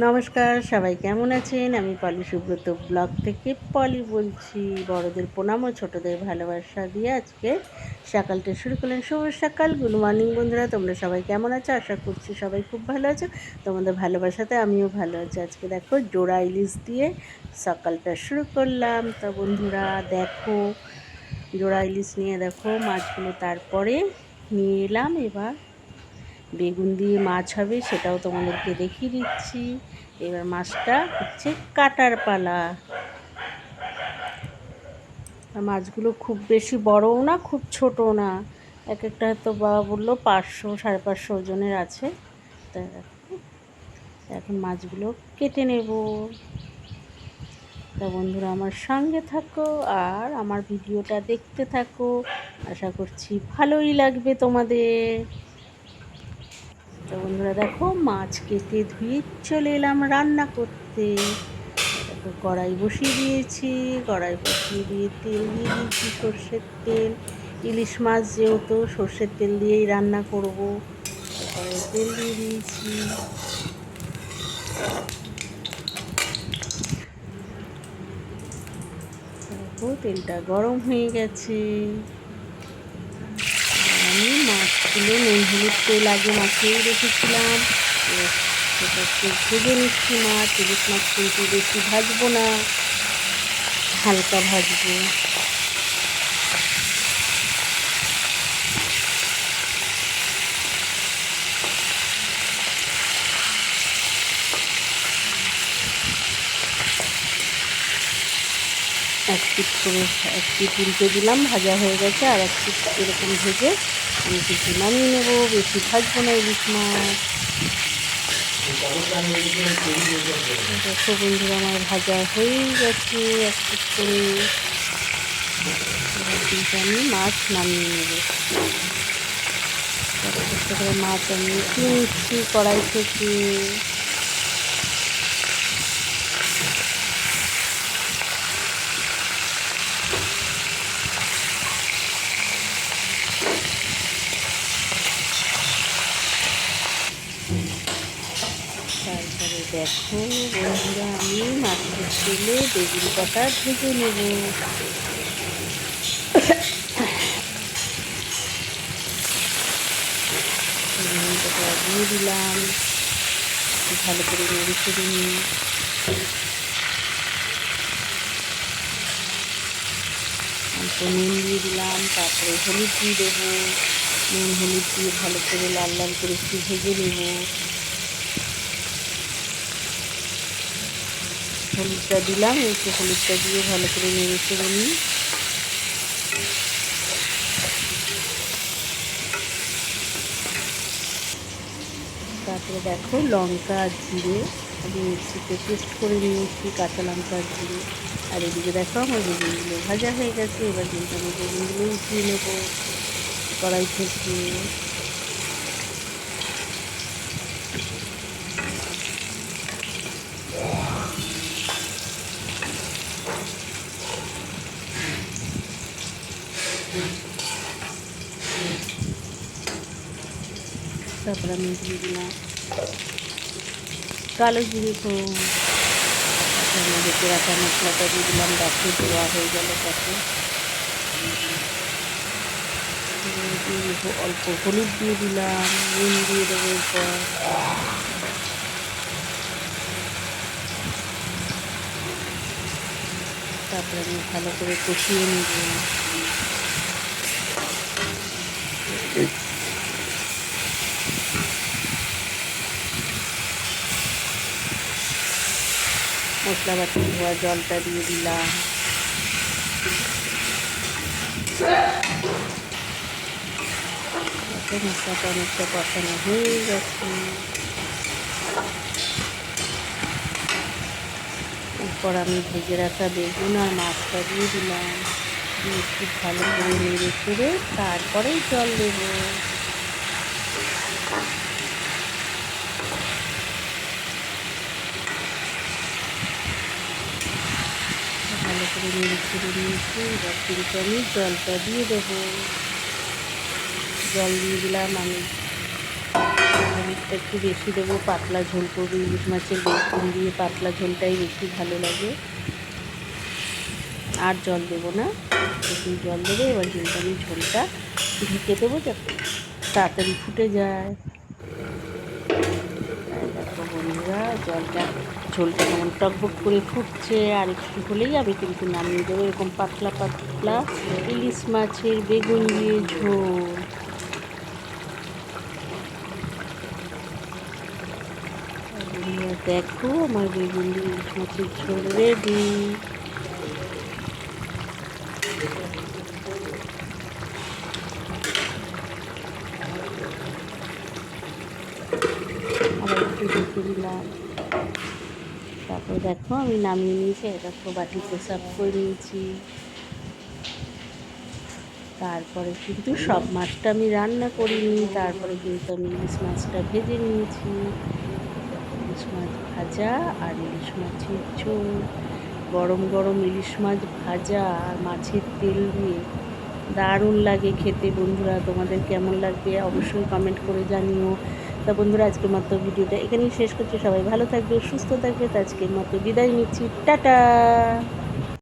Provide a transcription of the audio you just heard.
নমস্কার, সবাই কেমন আছেন? আমি পলি সুব্রত ব্লগ থেকে পলি বলছি। বড়দের প্রণাম ও ছোটদের ভালোবাসা দিয়ে আজকে সকালটা শুরু করলেন শুভ সকাল, গুড মর্নিং বন্ধুরা, তোমরা সবাই কেমন আছো? আশা করছি সবাই খুব ভালো আছো। তোমাদের ভালোবাসাতে আমিও ভালো আছি। আজকে দেখো জোড়া ইলিশ দিয়ে সকালটা শুরু করলাম। তো বন্ধুরা, দেখো জোড়া ইলিশ নিয়ে দেখো মাছগুলো তারপরে নিয়ে এলাম। এবার বেগুন দিয়ে মাছ হবে, সেটাও তোমাদেরকে দেখিয়ে দিচ্ছি। এবার মাছটা হচ্ছে কাটার পালা। মাছগুলো খুব বেশি বড়ও না, খুব ছোটও না। এক একটা হয়তো বাবা বলল পাঁচশো, সাড়ে পাঁচশো ওজনের আছে। তা এখন মাছগুলো কেটে নেব। তা বন্ধুরা আমার সঙ্গে থাকো আর আমার ভিডিওটা দেখতে থাকো। আশা করছি ভালোই লাগবে তোমাদের। তো বন্ধুরা দেখো, মাছ কেটে ধুয়ে চলে এলাম রান্না করতে। দেখো, কড়াই বসিয়ে দিয়েছি, কড়াই বসিয়ে দিয়ে তেল দিয়ে দিয়েছি সর্ষের তেল। ইলিশ মাছ যেহেতু সর্ষের তেল দিয়েই রান্না করব, তারপরে তেল দিয়ে দিয়েছি। তেলটা গরম হয়ে গেছে। মাছগুলো নুন, হলুদ তেল আগে মাখিয়েই রেখেছিলাম। সেটাকে ভেজে নিচ্ছি মাছ ইলিশ মাছ কিন্তু বেশি ভাজবো না। হালকা ভাজবো। এক পিট করে, এক পিট উল্টে দিলাম, ভাজা হয়ে গেছে, আর এক পিট এরকম ভেজে আমি বেশি নামিয়ে নেব, বেশি ভাজবো না ইলিশ মাছ দেখো বন্ধুরা, আমার ভাজা হয়েই গেছে করে। আমি মাছ নামিয়ে নেব। করে মাছ আমি কিনছি কড়াই থেকে তারপরে দেখো, বন্ধুরা, আমি মাছের তেলে বেগুন কটা ভেজে নেব। বেগুন দিয়ে দিলাম। ভালো করে নেড়ে চেড়ে নিই। অল্প নুন দিয়ে দিলাম, তারপরে হলুদ দিয়ে দেবো। নুন, হলুদ দিয়ে ভালো করে লাল লাল করে একটু ভেজে নেব। হলুদটা দিলাম, একটু হলুদটা দিয়ে ভালো করে নেড়ে চেড়ে তারপরে দেখো লঙ্কা জিরে, আমি মিক্সিতে পেস্ট করে নিয়েছি কাঁচা লঙ্কা জিরে। আর এদিকে দেখো আমার বেগুনগুলো ভাজা হয়ে গেছে, এবার কিন্তু আমি বেগুনগুলো উঠিয়ে নেব কড়াই থেকে। তারপরে আমি দিয়ে দিলাম কালো জিরে তো দেখে রাখা মশলাটা দিয়ে দিলাম গাছে দেওয়া হয়ে গেল তাতে। অল্প হলুদ দিয়ে দিলাম, নুন দিয়ে দেবো এরপর। তারপরে আমি ভালো করে কষিয়ে নেব। মশলা বাটি ধোয়া, জলটা দিয়ে দিলাম। মশলাটা অনেকটা কষানো হয়ে গেছে। এরপর আমি ভেজে রাখা বেগুন আর মাছটা দিয়ে দিলাম। দিয়ে একটু ভালো করে নেড়ে চেড়ে তারপরে জল দেবো। ভালো করে নেড়ে ছেড়ে নিয়েছি, এবার কিন্তু আমি জলটা দিয়ে দেবো। জল দিয়ে দিলাম আমি। একটু বেশি দেবো, পাতলা ঝোল করব, ইলিশ মাছের বেগুন দিয়ে পাতলা ঝোলটাই বেশি ভালো লাগে। আর জল দেবো না। জল দেবো, এবার কিন্তু আমি ঝোলটা ঢেকে দেবো যাতে তাড়াতাড়ি ফুটে যায়। দেখো বন্ধুরা, জলটা, ঝোলটা যেমন টকবক করে ফুটছে, আর একটু হলেই আমি কিন্তু নামিয়ে দেবো এরকম পাতলা পাতলা ইলিশ মাছের বেগুন দিয়ে ঝোল। দেখো, আমার বেগুন দিয়ে ইলিশ মাছের ঝোল রেডি আবার একটু তারপর দেখো, আমি নামিয়ে নিয়েছি দেখো, বাটিতে সার্ভ করে নিয়েছি। তারপরে কিন্তু সব মাছটা আমি রান্না করিনি, তারপরে কিন্তু আমি ইলিশ মাছটা ভেজে নিয়েছি। ইলিশ মাছ ভাজা আর ইলিশ মাছের ঝোল। গরম গরম ইলিশ মাছ ভাজা আর মাছের তেল দিয়ে দারুণ লাগে খেতে। বন্ধুরা, তোমাদের কেমন লাগবে অবশ্যই কমেন্ট করে জানিও। তা বন্ধুরা, আজকের মতো ভিডিওটা এখানেই শেষ করছি। সবাই ভালো থাকবে, সুস্থ থাকবে। তো আজকের মতো বিদায় নিচ্ছি। টাটা!